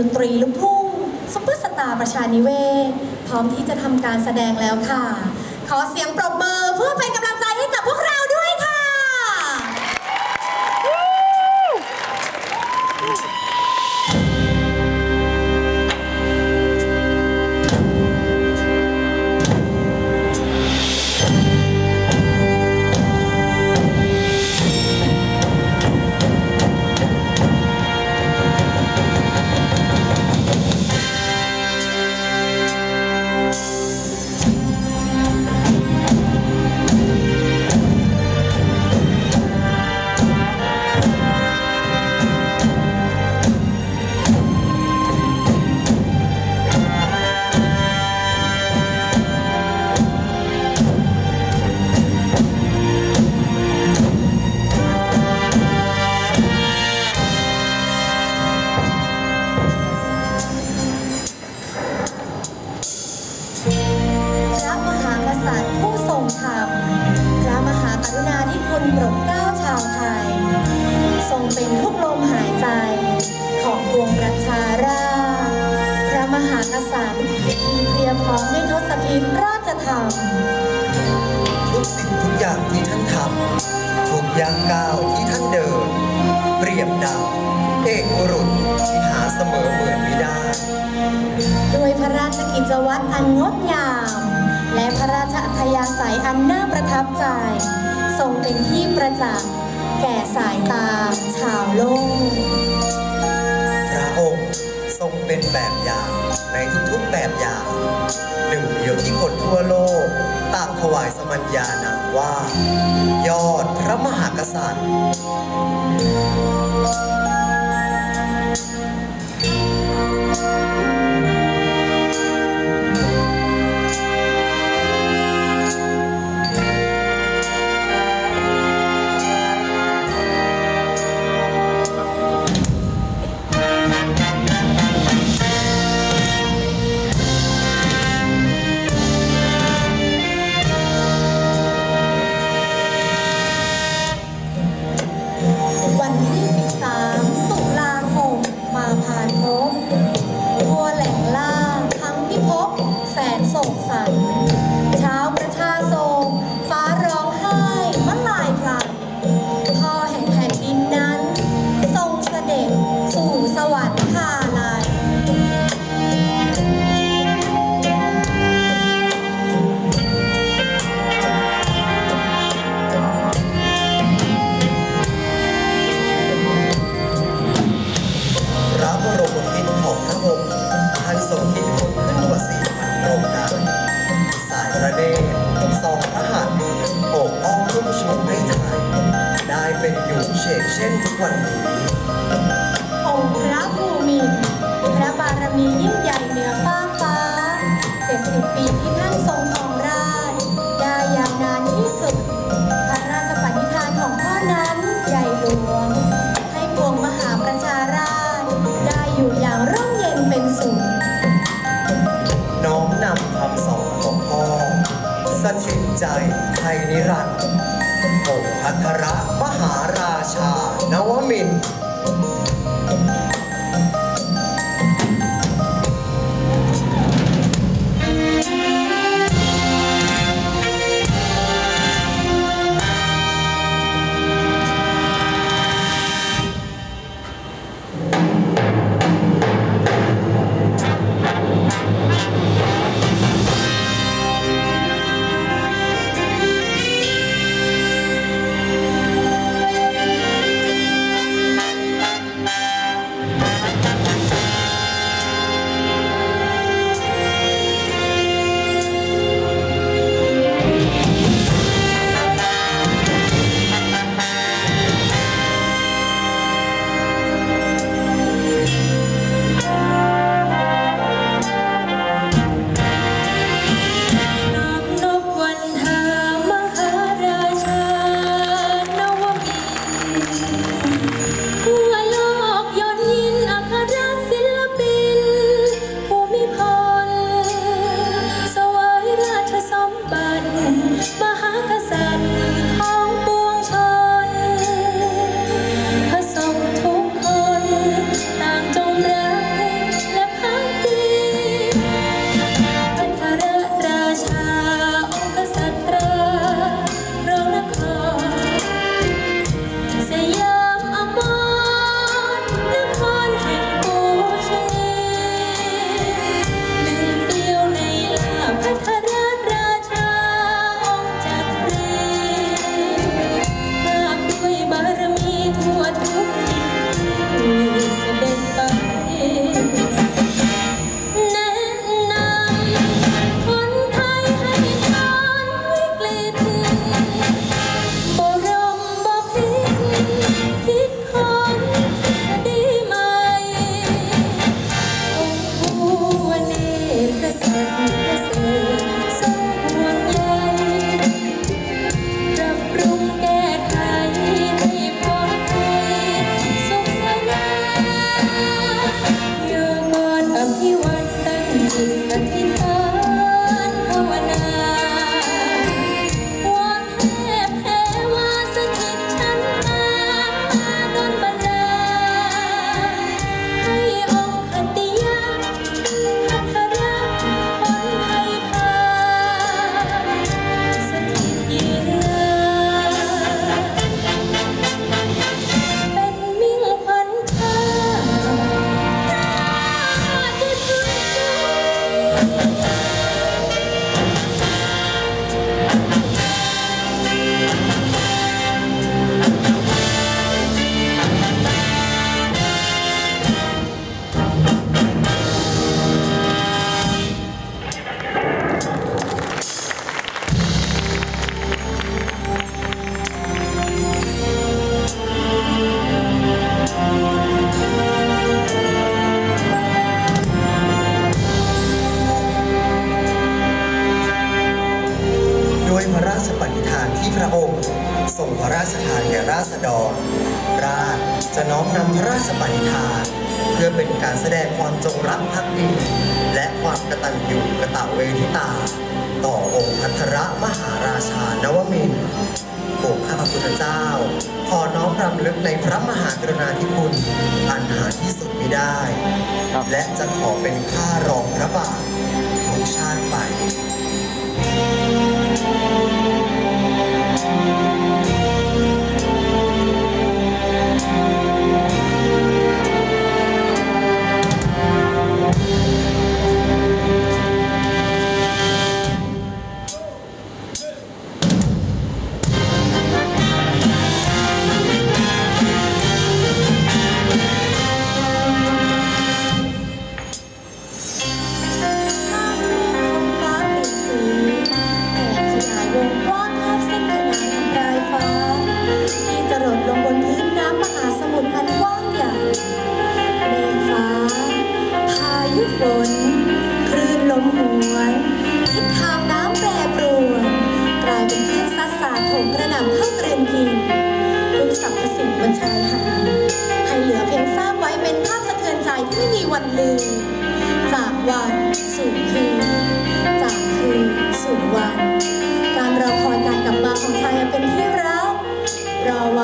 ดนตรีลูกทุ่งซุปเปอร์สตาร์ประชานิเวศพร้อมที่จะทำการแสดงแล้วค่ะ ขอเสียงปรบมือเพื่อเป็นกำลัง ปรดเกล้าชาวไทย ทรงเป็นทุกลมหายใจ ของปวงประชาราษฎร์พระมหากษัตริย์ที่เพรียบพร้อมด้วยทศพิธราชธรรม ทุกสิ่งทุกอย่างที่ท่านทำทุกย่างก้าวที่ท่านเดิน เปรียบดังเอกบุรุษที่หาเสมอเหมือนไม่ได้ ด้วยพระราชกิจวัตรอันงดงาม และพระราชอัธยาศัยอันน่าประทับใจ ทรงเป็นที่ ประจักษ์แก่สายตาชาวโลก พระองค์ทรงเป็นแบบอย่างในทุกๆแบบอย่าง หนึ่งเดียวที่คนทั่วโลกต่างถวายสมัญญานามว่า ยอดพระมหากษัตริย์ ใจไทยนิรันดร์องค์พัทรมหาราชานวมินทร์ ก่ราษฎรราชจะน้อมนำพระราชปณิธาน เพื่อเป็นการแสดงความจงรักภักดีและความกตัญญูกตเวทิตา ต่อองค์พัทรมหาราชานวมินทร์องค์ข้าพระพุทธเจ้า ขอน้อมรำลึกในพระมหากรุณาธิคุณ อันหาที่สุดมิได้ครับและจะขอเป็นข้ารองพระบาททุกชาติไป น คลื่นลมหวนทิศทางน้ำแปรปรวนกลายเป็นคลื่นซัดสาดโถมกระหน่ำเข้าเตรียมกินทุกสรรพสิ่งบนชายหาดให้เหลือเพียงทราบไว้เป็นภาพสะเทือนใจที่ไม่มีวันลืม จากวันสู่คืน จากคืนสู่วัน การรอคอยการกลับมาของชายอันเป็นที่รักรอวัน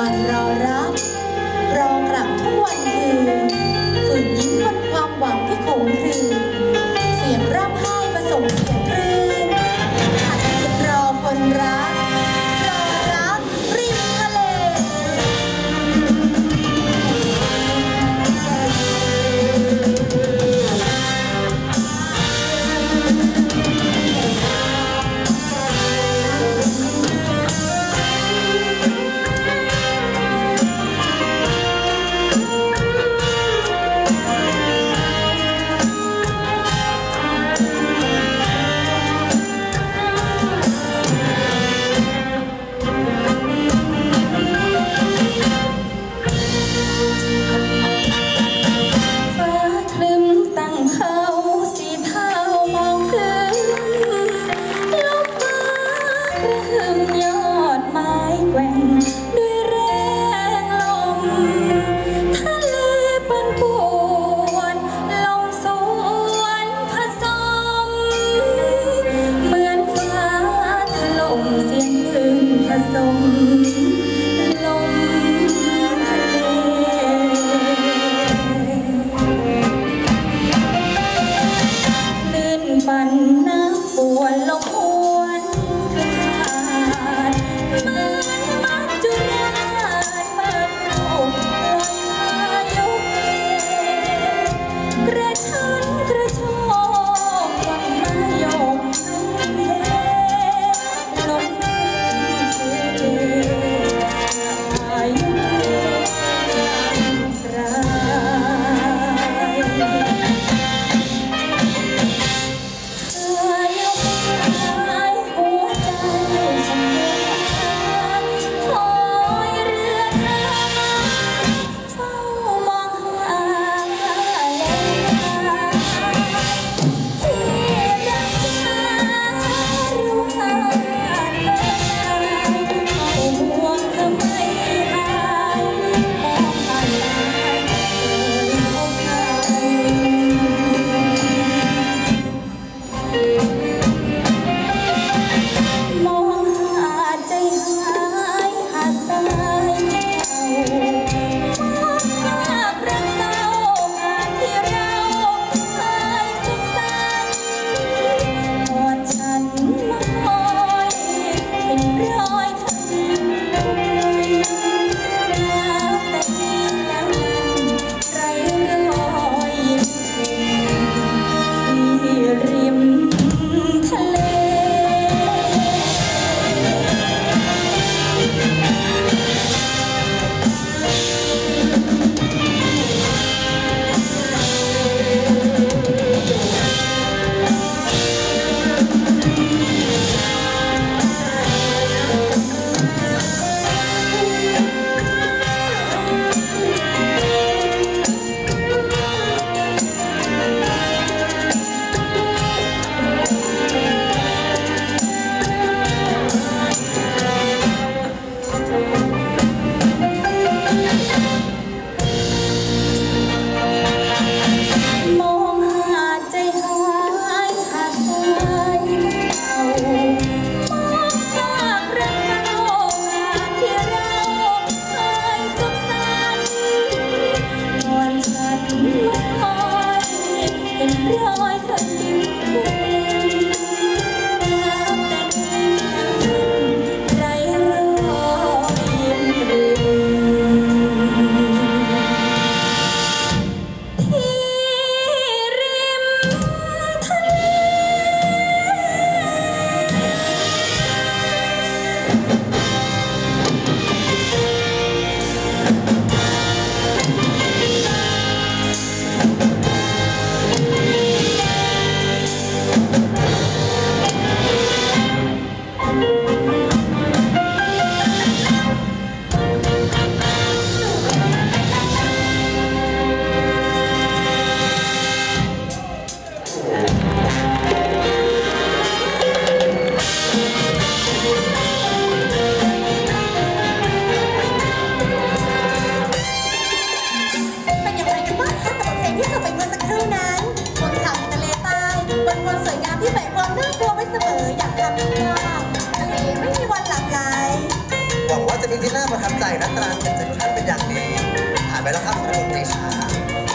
ไปแล้วครับคุณเดชา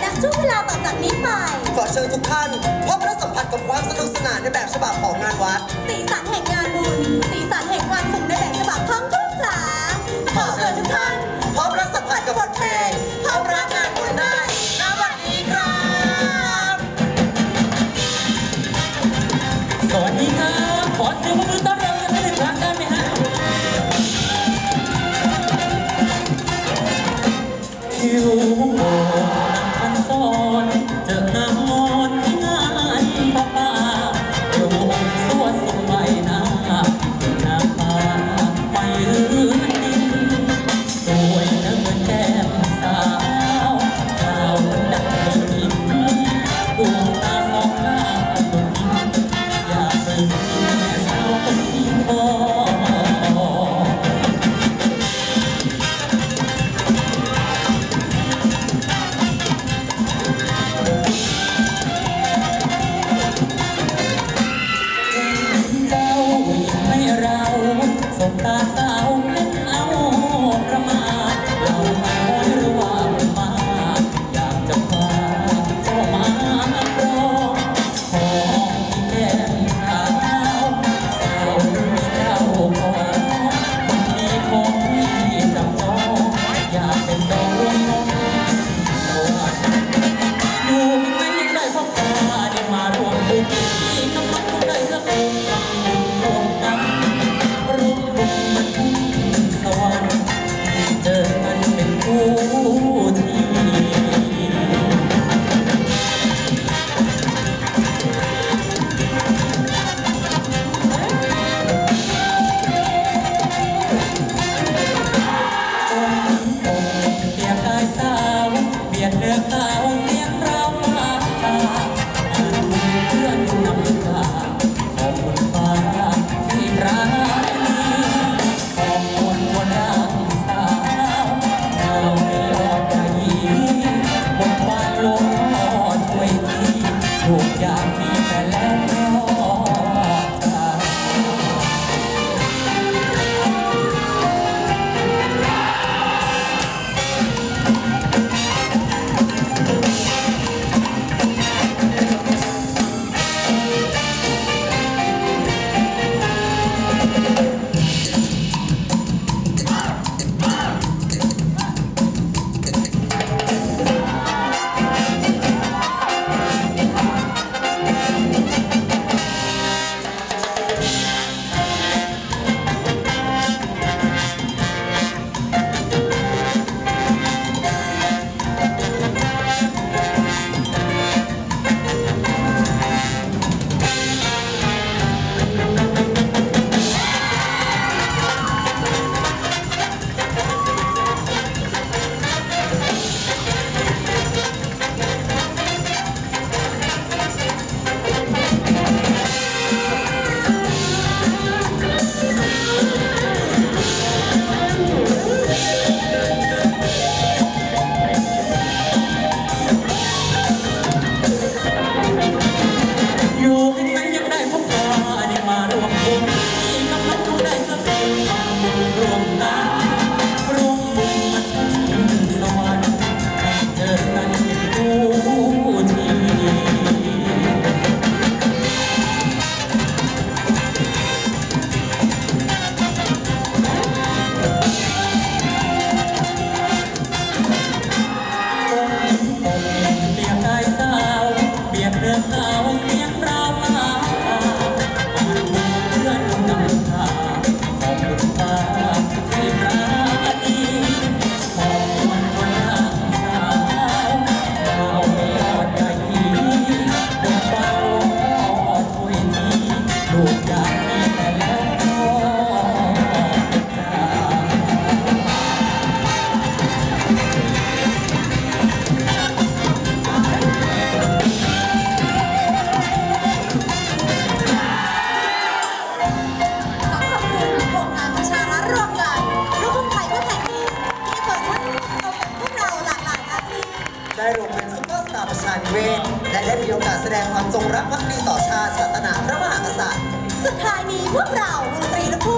นับช่วงเวลาต่อจากนี้ไป ขอเชิญทุกท่านพบและสัมผัสกับความสนุกสนานในแบบฉบับของงานวัด สีสันแห่งงานบุญ สีสันแห่งความสุขในแบบฉบับท้องทุ่งจ๋าขอเชิญทุกท่านพบและสัมผัสกับบทเพลงีโอกาสแสดงความจงรักภักดีต่อชาติศาสนาพระมหากษัตริย์สถานีพวกเราดนตรีและผู้